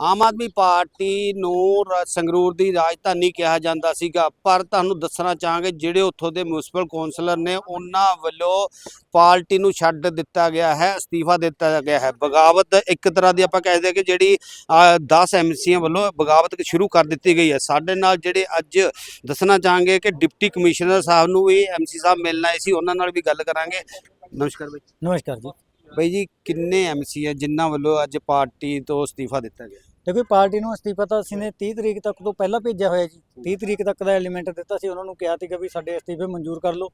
Aam Aadmi party ਨੂੰ ਸੰਗਰੂਰ ਦੀ ਰਾਜਧਾਨੀ ਕਿਹਾ ਜਾਂਦਾ ਸੀਗਾ। ਪਰ ਤੁਹਾਨੂੰ ਦੱਸਣਾ ਚਾਹਾਂਗੇ, ਜਿਹੜੇ ਉੱਥੋਂ ਦੇ ਮਿਊਨਿਸਪਲ ਕੌਂਸਲਰ ਨੇ, ਉਹਨਾਂ ਵੱਲੋਂ ਪਾਰਟੀ ਨੂੰ ਛੱਡ ਦਿੱਤਾ ਗਿਆ ਹੈ, ਅਸਤੀਫਾ ਦਿੱਤਾ ਗਿਆ ਹੈ। ਬਗਾਵਤ ਇੱਕ ਤਰ੍ਹਾਂ ਦੀ ਆਪਾਂ ਕਹਿ ਸਕਦੇ ਕਿ ਜਿਹੜੀ 10 ਐਮਸੀਆਂ ਵੱਲੋਂ ਬਗਾਵਤ ਸ਼ੁਰੂ ਕਰ ਦਿੱਤੀ ਗਈ ਹੈ। ਸਾਡੇ ਨਾਲ ਜਿਹੜੇ ਅੱਜ ਦੱਸਣਾ ਚਾਹਾਂਗੇ ਕਿ ਡਿਪਟੀ ਕਮਿਸ਼ਨਰ ਸਾਹਿਬ ਨੂੰ ਵੀ ਐਮਸੀ ਸਾਹਿਬ ਮਿਲਣਾ ਆਏ ਸੀ, ਉਹਨਾਂ ਨਾਲ ਵੀ ਗੱਲ ਕਰਾਂਗੇ। ਨਮਸਕਾਰ ਬਾਈ। ਨਮਸਕਾਰ ਜੀ। ਬਾਈ ਜੀ ਕਿੰਨੇ ਐਮਸੀ ਹੈ ਜਿਨ੍ਹਾਂ ਵੱਲੋਂ ਅੱਜ ਪਾਰਟੀ ਤੋਂ ਅਸਤੀਫਾ ਦਿੱਤਾ ਗਿਆ? ਦੇਖੋ ਪਾਰਟੀ ਨੂੰ ਅਸਤੀਫਾ ਤਾਂ ਅਸੀਂ ਨੇ 30 ਤਰੀਕ ਤੱਕ ਤੋਂ ਪਹਿਲਾਂ ਭੇਜਿਆ ਹੋਇਆ ਜੀ। 30 ਤਰੀਕ ਤੱਕ ਦਾ ਐਲੀਮੈਂਟ ਦਿੱਤਾ ਸੀ ਉਹਨਾਂ ਨੂੰ ਕਿਹਾ ਸੀਗਾ ਵੀ ਸਾਡੇ ਅਸਤੀਫੇ ਮਨਜ਼ੂਰ ਕਰ ਲਓ।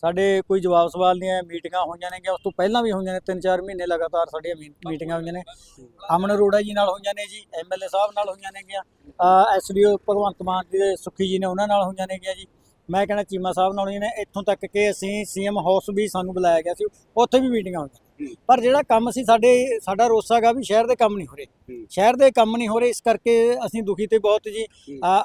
ਸਾਡੇ ਕੋਈ ਜਵਾਬ ਸਵਾਲ ਨਹੀਂ ਆਇਆ ਮੀਟਿੰਗਾਂ ਹੋਈਆਂ ਨੇ ਕਿ ਉਸ ਤੋਂ ਪਹਿਲਾਂ ਵੀ ਹੋਈਆਂ ਨੇ 3-4 ਮਹੀਨੇ ਲਗਾਤਾਰ ਸਾਡੀਆਂ ਮੀਟਿੰਗਾਂ ਹੋਈਆਂ ਨੇ। ਅਮਨ ਅਰੋੜਾ ਜੀ ਨਾਲ ਹੋਈਆਂ ਨੇ ਜੀ ਐਮਐਲਏ ਸਾਹਿਬ ਨਾਲ ਹੋਈਆਂ ਨੇ ਗਿਆ। ਐਸਡੀਓ ਭਗਵੰਤ ਮਾਨ ਜੀ ਦੇ ਸੁੱਖੀ ਜੀ ਨੇ ਉਹਨਾਂ ਨਾਲ ਹੋਈਆਂ ਨੇ ਗਿਆ ਜੀ। ਮੈਂ ਕਹਿੰਦਾ ਚੀਮਾ ਸਾਹਿਬ ਨਾਲ ਹੋਈਆਂ ਨੇ। ਇੱਥੋਂ ਤੱਕ ਕਿ ਅਸੀਂ ਸੀਐਮ ਹਾਊਸ ਵੀ ਸਾਨੂੰ ਬੁਲਾਇਆ ਗਿਆ ਸੀ ਉੱਥੇ ਵੀ ਮੀਟਿੰਗਾਂ ਹੋਈਆਂ ਪਰ ਜਿਹੜਾ ਕੰਮ ਸੀ ਸਾਡੇ ਸਾਡਾ ਰੋਸਾ ਗਾ ਵੀ ਸ਼ਹਿਰ ਦੇ ਕੰਮ ਨਹੀਂ ਹੋ ਰਹੇ। ਸ਼ਹਿਰ ਦੇ ਕੰਮ ਨਹੀਂ ਹੋ ਰਹੇ ਇਸ ਕਰਕੇ ਅਸੀਂ ਦੁਖੀ ਤੇ ਬਹੁਤ ਜੀ।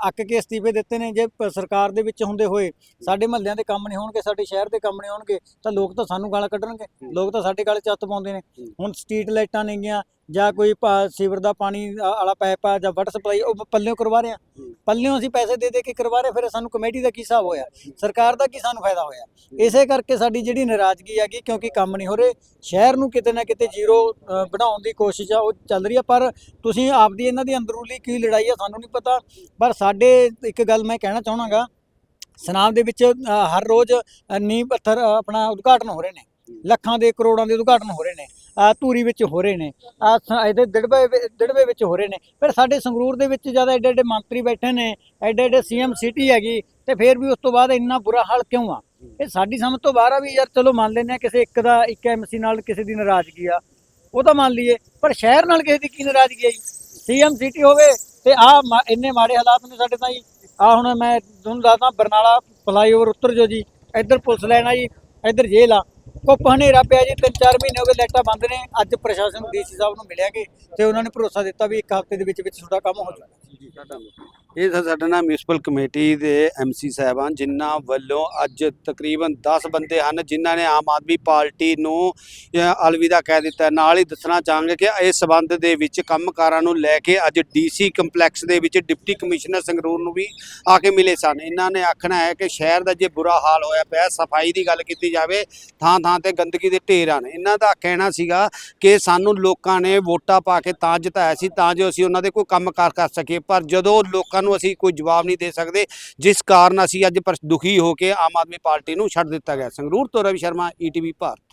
ਅੱਕ ਕੇ ਅਸਤੀਫੇ ਦਿੱਤੇ ਨੇ ਜੇ ਸਰਕਾਰ ਦੇ ਵਿੱਚ ਹੁੰਦੇ ਹੋਏ ਸਾਡੇ ਮਹੱਲਿਆਂ ਦੇ ਕੰਮ ਨਹੀਂ ਹੋਣਗੇ ਸਾਡੇ ਸ਼ਹਿਰ ਦੇ ਕੰਮ ਨਹੀਂ ਹੋਣਗੇ ਤਾਂ ਲੋਕ ਤਾਂ ਸਾਨੂੰ ਗਾਲਾਂ ਕੱਢਣਗੇ। ਲੋਕ ਤਾਂ ਸਾਡੇ ਗਾਲੇ ਚੱਤ ਪਾਉਂਦੇ ਨੇ। ਹੁਣ ਸਟਰੀਟ ਲਾਈਟਾਂ ਨਹੀਂ ਗੀਆਂ ਜਾਂ ਕੋਈ ਸੀਵਰ ਦਾ ਪਾਣੀ ਵਾਲਾ ਪਾਈਪ ਆ ਜਾਂ ਵਾਟਰ ਸਪਲਾਈ ਉਹ ਪੱਲਿਓਂ ਕਰਵਾ ਰਹੇ ਆ। ਪੱਲਿਓਂ ਅਸੀਂ ਪੈਸੇ ਦੇ ਦੇ ਕੇ ਕਰਵਾ ਰਹੇ ਫਿਰ ਸਾਨੂੰ ਕਮੇਟੀ ਦਾ ਕੀ ਹਿਸਾਬ ਹੋਇਆ? ਸਰਕਾਰ ਦਾ ਕੀ ਸਾਨੂੰ ਫਾਇਦਾ ਹੋਇਆ? ਇਸੇ ਕਰਕੇ ਸਾਡੀ ਜਿਹੜੀ ਨਾਰਾਜ਼ਗੀ ਹੈਗੀ ਕਿਉਂਕਿ ਕੰਮ ਨਹੀਂ ਹੋ ਰਹੇ ਸ਼ਹਿਰ ਨੂੰ ਕਿਤੇ ਨਾ ਕਿਤੇ ਜ਼ੀਰੋ ਬਣਾਉਣ ਦੀ ਕੋਸ਼ਿਸ਼ ਆ, ਉਹ ਚੱਲ ਰਹੀ ਆ, ਪਰ ਤੁਸੀਂ ਆਪਦੀ ਇਹਨਾਂ ਦੀ ਅੰਦਰੂਲੀ ਕੀ ਲੜਾਈ ਆ ਸਾਨੂੰ ਨਹੀਂ ਪਤਾ, ਪਰ ਸਾਡੇ ਇੱਕ ਗੱਲ ਮੈਂ ਕਹਿਣਾ ਚਾਹਣਾਗਾ ਸਨਾਮ ਦੇ ਵਿੱਚ ਹਰ ਰੋਜ਼ ਨੀਂਹ ਪੱਥਰ ਆਪਣਾ ਉਦਘਾਟਨ ਹੋ ਰਹੇ ਨੇ, ਲੱਖਾਂ ਦੇ ਕਰੋੜਾਂ ਦੇ ਉਦਘਾਟਨ ਹੋ ਰਹੇ ਨੇ ਆ ਧੂਰੀ ਵਿੱਚ ਹੋ ਰਹੇ ਨੇ ਆ ਇਹਦੇ ਦਿੜਵੇ ਵਿ- ਦਿੜਵੇ ਵਿੱਚ ਹੋ ਰਹੇ ਨੇ, ਫਿਰ ਸਾਡੇ ਸੰਗਰੂਰ ਦੇ ਵਿੱਚ ਜ਼ਿਆਦਾ ਐਡੇ ਐਡੇ ਮੰਤਰੀ ਬੈਠੇ ਨੇ, ਐਡੇ ਐਡੇ ਸੀਐਮ ਸਿਟੀ ਹੈਗੀ, ਤੇ ਫਿਰ ਵੀ ਉਸ ਤੋਂ ਬਾਅਦ ਇੰਨਾ ਬੁਰਾ ਹਾਲ ਕਿਉਂ ਆ? ਇਹ ਸਾਡੀ ਸਮਝ ਤੋਂ ਬਾਹਰ ਆ ਵੀ ਯਾਰ ਚਲੋ ਮੰਨ ਲੈਂਦੇ ਆ ਕਿਸੇ ਇੱਕ ਦਾ ਇੱਕ ਐਮਸੀ ਨਾਲ ਕਿਸੇ ਦੀ ਨਾਰਾਜ਼ਗੀ ਆ, ਉਹ ਤਾਂ ਮੰਨ ਲਈਏ, ਪਰ ਸ਼ਹਿਰ ਨਾਲ ਕਿਸੇ ਦੀ ਕੀ ਨਾਰਾਜ਼ਗੀ ਆ ਜੀ? ਸੀਐਮ ਸਿਟੀ ਹੋਵੇ ਤੇ ਆ ਇੰਨੇ ਮਾੜੇ ਹਾਲਾਤ ਨੇ ਸਾਡੇ ਤਾਂ ਜੀ। ਆ ਹੁਣ ਮੈਂ ਤੁਹਾਨੂੰ ਦੱਸਦਾ, ਬਰਨਾਲਾ ਫਲਾਈਓਵਰ ਉੱਤਰ ਜੋ। ਜੀ ਇੱਧਰ ਪੁਲਿਸ ਲਾਈਨ ਆ ਜੀ ਇੱਧਰ ਜੇਲ੍ਹ ਆ। ਕੁੱਪ ਹਨੇਰਾ ਪਿਆ ਜੀ, ਤਿੰਨ ਚਾਰ ਮਹੀਨੇ ਹੋ ਗਏ ਲਾਈਟਾਂ ਬੰਦ ਨੇ। ਅੱਜ ਪ੍ਰਸ਼ਾਸਨ ਡੀਸੀ ਸਾਹਿਬ ਨੂੰ ਮਿਲਿਆ ਮਿਲਿਆਗੇ ਤੇ ਉਹਨਾਂ ਨੇ ਭਰੋਸਾ ਦਿੱਤਾ ਵੀ ਇੱਕ ਹਫ਼ਤੇ ਦੇ ਵਿੱਚ ਵਿੱਚ ਤੁਹਾਡਾ ਕੰਮ ਹੋ ਜਾਊਗਾ। ਇਹ ਤਾਂ ਸਾਡੇ ਨਾਲ ਮਿਊਨਿਸਪਲ ਕਮੇਟੀ ਦੇ ਐਮਸੀ ਸਾਹਿਬਾਨ, ਜਿਨ੍ਹਾਂ ਵੱਲੋਂ ਅੱਜ ਤਕਰੀਬਨ 10 ਬੰਦੇ ਹਨ, ਜਿਨ੍ਹਾਂ ਨੇ ਆਮ ਆਦਮੀ ਪਾਰਟੀ ਨੂੰ ਅਲਵਿਦਾ ਕਹਿ ਦਿੱਤਾ। ਨਾਲ ਹੀ ਦੱਸਣਾ ਚਾਹਾਂਗੇ ਕਿ ਇਸ ਸਬੰਧ ਦੇ ਵਿੱਚ ਕੰਮਕਾਰਾਂ ਨੂੰ ਲੈ ਕੇ ਅੱਜ ਡੀਸੀ ਕੰਪਲੈਕਸ ਦੇ ਵਿੱਚ ਡਿਪਟੀ ਕਮਿਸ਼ਨਰ ਸੰਗਰੂਰ ਨੂੰ ਵੀ ਆ ਕੇ ਮਿਲੇ ਸਨ। ਇਹਨਾਂ ਨੇ ਆਖਣਾ ਹੈ ਕਿ ਸ਼ਹਿਰ ਦਾ ਜੇ ਬੁਰਾ ਹਾਲ ਹੋਇਆ ਪਿਆ, ਸਫ਼ਾਈ ਦੀ ਗੱਲ ਕੀਤੀ ਜਾਵੇ ਥਾਂ ਥਾਂ ਤੇ ਗੰਦਗੀ ਦੇ ਢੇਰ ਹਨ। ਇਹਨਾਂ ਦਾ ਕਹਿਣਾ ਸੀਗਾ ਕਿ ਸਾਨੂੰ ਲੋਕਾਂ ਨੇ ਵੋਟਾਂ ਪਾ ਕੇ ਤਾਂ ਜਿਤਾਇਆ ਸੀ, ਤਾਂ ਜੋ ਅਸੀਂ ਉਹਨਾਂ ਦੇ ਕੋਈ ਕੰਮ ਕਾਰ ਕਰ ਸਕੀਏ। ਪਰ ਜਦੋਂ ਲੋਕਾਂ ਨੂੰ ਅਸੀਂ ਕੋਈ ਜਵਾਬ ਨਹੀਂ ਦੇ ਸਕਦੇ, ਜਿਸ ਕਾਰਨ ਅਸੀਂ ਅੱਜ ਦੁਖੀ ਹੋ ਕੇ ਆਮ ਆਦਮੀ ਪਾਰਟੀ ਨੂੰ ਛੱਡ ਦਿੱਤਾ ਗਿਆ। ਸੰਗਰੂਰ ਤੋਂ ਰਵੀ ਸ਼ਰਮਾ ਈਟੀਵੀ ਭਾਰਤ।